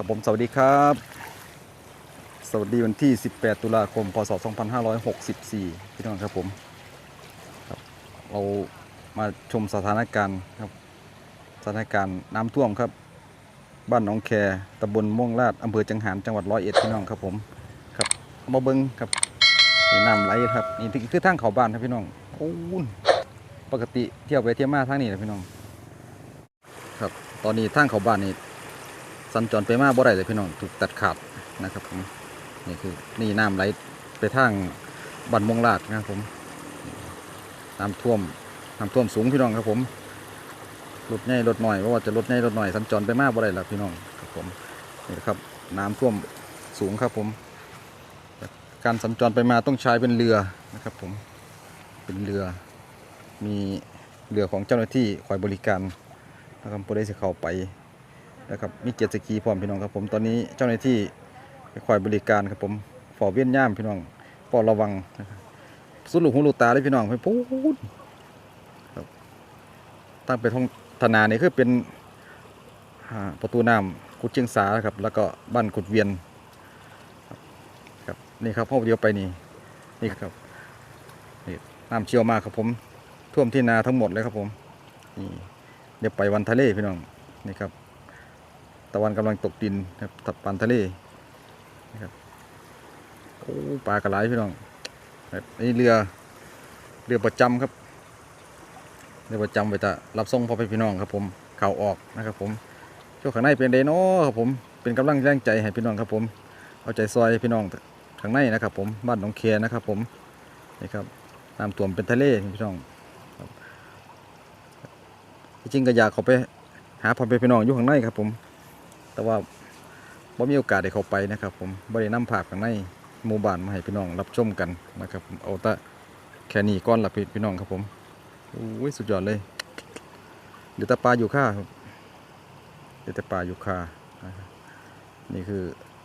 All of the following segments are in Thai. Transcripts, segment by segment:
ครับผมสวัสดีครับ สวัสดีวันที่ 18 ตุลาคม พศ 2564 พี่น้องครับผมครับ เรามาชมสถานการณ์ครับสถานการณ์น้ำท่วมครับ บ้านหนองแคตำบลม่วงลาดอำเภอจังหารจังหวัดร้อยเอ็ดพี่น้องครับผมครับมาเบิ้งครับนี่น้ำไหลครับนี่คือทางเขาบ้านครับพี่น้องโอ้ยปกติเที่ยวไปเที่ยวมาทางนี้นะพี่น้อง ครับ ตอนนี้ทางเขาบ้านนี่ สัญจรไปมาบ่ได้เลยพี่น้องถูกตัดขาดนะครับผมนี่คือนี่น้ำไหลไปทางบ้านมงลาดนะครับผมน้ำท่วมน้ำท่วมสูงพี่น้องครับผมรถใหญ่รถหน่อยเพราะว่าจะรถใหญ่รถหน่อยสัญจรไปมาบ่ได้แล้วพี่น้องครับผมนี่ครับน้ำท่วมสูงครับผม การสัญจรไปมาต้องใช้เป็นเรือนะครับผมเป็นเรือ มีเรือของเจ้าหน้าที่คอยบริการนะครับผู้ใดสิเข้าไป นะครับมีเจ็ตสกีพร้อมพี่น้องครับผมตอนนี้เจ้าหน้าที่ไปคอยบริการครับผมฝ่อเวียนย่ามพี่น้องฝ้าระวังนะครับสุดลูกหูลูกตาเลยพี่น้องไปพูดครับตั้งไปท้องธนานี่คือเป็นประตูน้ำกุดเชียงสาครับ แล้วก็บ้านกุดเวียนครับนี่ครับห้อเดียวไปนี่นี่ครับนี่น้ำเชี่ยวมากครับผมท่วมที่นาทั้งหมดเลยครับผมนี่เดี๋ยวไปวันทะเลพี่น้องนี่ครับ ตะวันกำลังตกดินครับตับปันทะเลนะครับโอ้ปลากระไรพี่น้องครับนี่เรือเรือประจำครับเรือประจำไปจะรับส่งพ่อแม่พี่น้องครับผมเข่าออกนะครับ ผมช่วงข้างในเป็นเดโนครับผมเป็นกำลังแรงใจให้พี่น้องครับผมเอาใจซอยพี่น้องข้างในนะครับ ผมบ้านหนองเคียนะครับ ผมนี่ครับน้ำท่วมเป็นทะเลพี่น้องจริงก็อยากเขาไปหาพ่อแม่พี่น้องอยู่ข้างในครับผม แต่ว่าบ่มีโอกาสได้เข้าไปนะครับ ผมบ่ได้นำภาพข้างในหมู่บ้านมาให้พี่น้องรับชมกันนะครับผมเอาแต่แค่นี้ก่อนละพี่พี่น้องครับผมโอ้ยสุดยอดเลยเดี๋ยวต่ปลาอยู่ค่าเดี๋ยวต่ปลาอยู่ค่านี่คือ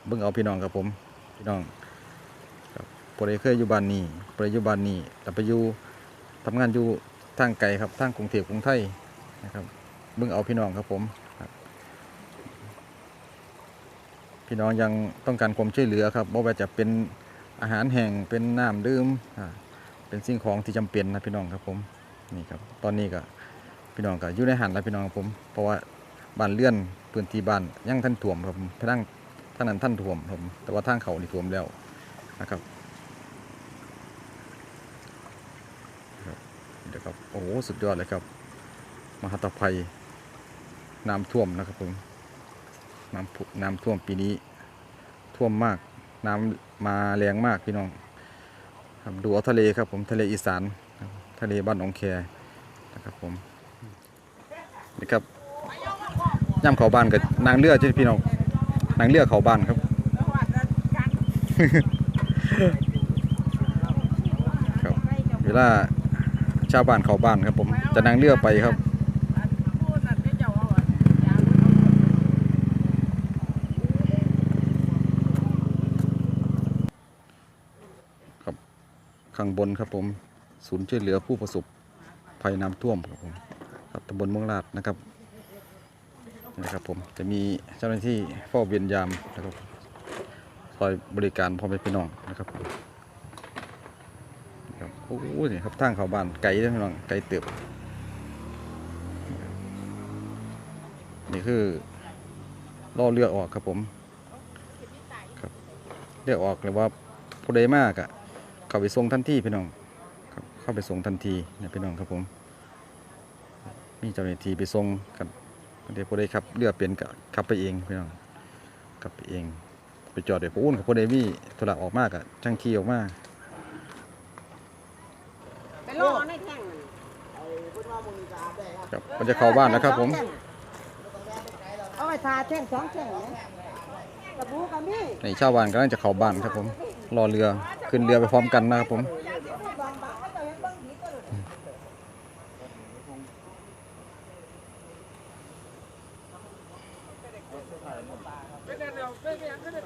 เบิ่งเอาพี่น้องครับผมพี่น้องครับพอได้เคยอยู่บ้านนี้พอได้อยู่บ้านนี้แต่ไปอยู่ทำงานอยู่ทางไกลครับทางกรุงเทพกรุงไทยนะครับเบิ่งเอาพี่น้องครับผมครับ พี่น้องยังต้องการความช่วยเหลือครับบ่ว่าจะเป็นอาหารแห้งเป็นน้ำดื่มเป็นสิ่งของที่จำเป็นนะพี่น้องครับผมนี่ครับตอนนี้ก็พี่น้องก็อยู่ในหันแล้วพี่น้องครับผมเพราะว่าบ้านเลื่อนพื้นที่บ้านยังท่านถ่วมครับผมทางท่างนั้นท่านถ่วมครับผมแต่ว่าทางเขานี่ถ่วมแล้วนะครับเดี๋ยวครับโอ้สุดยอดเลยครับ มหัตภัยน้ำท่วมนะครับผม น้ำน้ำท่วมปีนี้ ท่วมมากน้ำมาแรงมากพี่น้องครับดูเอาทะเลครับผมทะเลอีสานทะเลบ้านหนองแคนะครับผมนี่ครับย่ำเขาบ้านกับนางเรือใช่พี่น้องนางเรือดเขาบ้านครับครับ เวลาชาวบ้านเขาบ้านครับผมจะนางเรือดไปครับ ข้างบนครับผมศูนย์ช่วยเหลือผู้ประสบภัยน้ำท่วมครับผมครับตำบลเมืองลาดนะครับนะครับผมจะมีเจ้าหน้าที่เฝ้าเวียนยามนะครับคอยบริการพ่อแม่พี่น้องนะครับครับโอ้โหนี่ครับทางเขาบ้านไกลเลยพี่น้องไกลเติบนี่คือล่อเรือออกครับผมครับเรือออกเลยว่าผู้ใดมากอะ เข้าไปส่งทันทีพี่น้องครับเข้าไปส่งทันทีนะพี่น้องครับผมมีเจ้าหน้าที่ไปส่งครับเดี๋ยวพอได้ครับเรือเปลี่ยนกับขับไปเองพี่น้องขับไปเอง ไปจอดเดี๋ยวพออุ่นกับพอได้มีธุระออกมากอะจังขี่ออกมาไปรอในแท่งมันครับมันจะเข้าบ้านแล้วครับผมเอาไปทาแท่งสองแท่งนะกระบูกับมี่ในชาวบ้านกำลังจะเข้าบ้านครับผมรอเรือ ขึ้นเรือไปพร้อมกันนะครับผม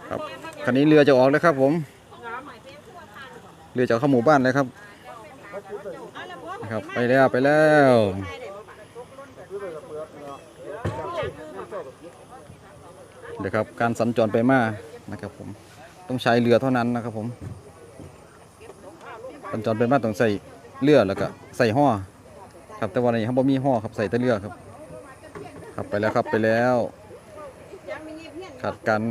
ครับคันนี้เรือจะออกแล้วครับ ผม เรือจะเข้าหมู่บ้านเลยครับครับ ไปแล้วไปแล้วเดี๋ยวครับการสัญจรไปมานะครับผมต้องใช้เรือเท่านั้นนะครับผม สัญจรไปมาต้องใส่เรือแล้วก็ใส่ห่อครับแต่วันนี้เขาบ่มีห่อครับใส่แต่เรือครับครับไปแล้วครับไปแล้วขาดการ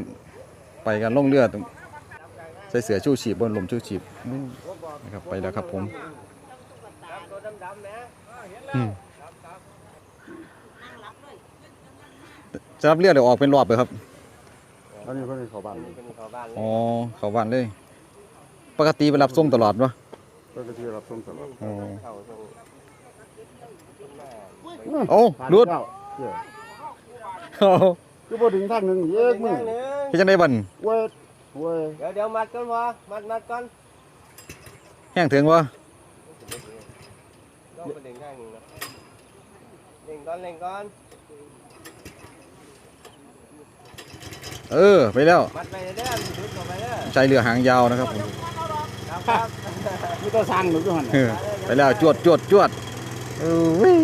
ไปกันล่องเรือต้องใส่เสือชูชีพบนลมชูชีพนี่นะครับไปแล้วครับผมอืมจะรับเรือเดี๋ยวออกเป็นรอบเลยครับอันนี้เพิ่นเขาบ้านอ๋อเขาบ้านเลย ปกติไปรับส่งตลอดปะ เพิ่นก็ที่รับส่งตลอดอ๋อโอ้รุดเจ้าเจ้าโอ้คือบ่ถึงทางหนึงเยกมึงพี่จังได้บันเว้ยเว้ยเดี๋ยวเดี๋ยวมัดก่อนวะมัดมัดก่อนแห้งถึงวะต้องไปเด้งข้างหนึ่งนะเด้งก่อนเด้งก่อนเออ ไปแล้ว มัดไปเด้อมันดุดลงไปเด้อใช้เรือหางยาวนะครับผม ครับครับ มีแต่สร้างหนูอยู่หั่นเออไปแล้วจวดจวดจวดเออเว้ย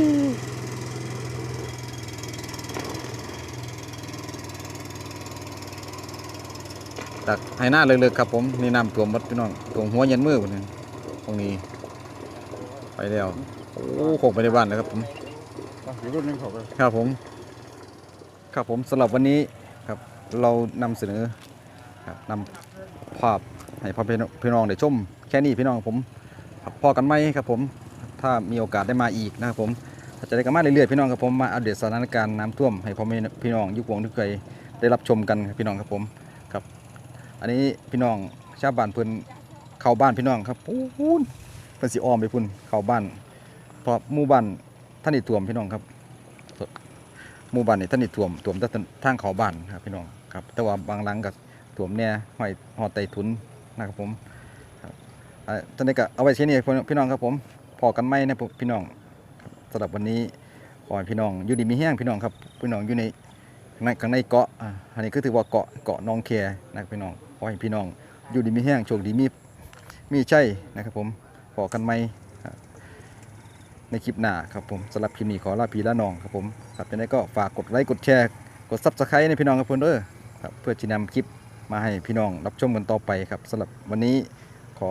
ตักให้หน้าเลยๆครับผมนี่น้ำท่วมหมดพี่น้องท่วมหัวเย็นมือคนนึงตรงนี้ ไปแล้วโอ้คงไปในบ้านแล้วครับผมอยู่รุ่นหนึงเขาไปครับผม ครับผมสำหรับวันนี้ครับเรานำเสนอครับนำภาพให้พ่อพี่น้องพี่น้องได้ชมแค่นี้พี่น้องผมครับพอกันไหมครับผมถ้ามีโอกาสได้มาอีกนะครับผมจะได้กันมาเรื่อยๆพี่น้องครับผมมาอัปเดตสถานการณ์น้ำท่วมให้พ่อแม่พี่น้องยุควงทุกไกลได้รับชมกันครับพี่น้องครับผมครับ อันนี้พี่น้องชาวบ้านเพิ่นเข้าบ้านพี่น้องครับปูนเพิ่นสิอ้อมไปพุ่นเข้าบ้านเพราะหมู่บ้านท่านนี่ท่วมพี่น้องครับหมู่บ้านนี่ท่านนี่ท่วมท่วมแต่ทางเข้าบ้านครับพี่น้องครับ แต่ว่าบางหลังก็ท่วมเนี่ยห้อยหอดไตทุนนะครับผม ตอนนี้ก็เอาไว้เช่นนี้พี่น้องครับผมพอกันไหมนะพี่น้องสำหรับวันนี้ขอให้พี่น้องอยู่ดีมีแห้งพี่น้องครับพี่น้องอยู่ในในข้างในเกาะอ่าอันนี้ก็ถือว่าเกาะเกาะนองแคนะครับพี่น้องขอให้พี่น้องอยู่ดีมีแห้งโชคดีมีมีใจนะครับผมพอกันไหมในคลิปหน้าครับผมสำหรับคลิปนี้ขอลาพี่ละน้องครับผมครับยังไงก็ฝากกดไลค์กดแชร์กดซับสไครต์ในพี่น้องครับเพื่อนเด้อครับเพื่อจะนำคลิปมาให้พี่น้องรับชมกันต่อไปครับสำหรับวันนี้ขอ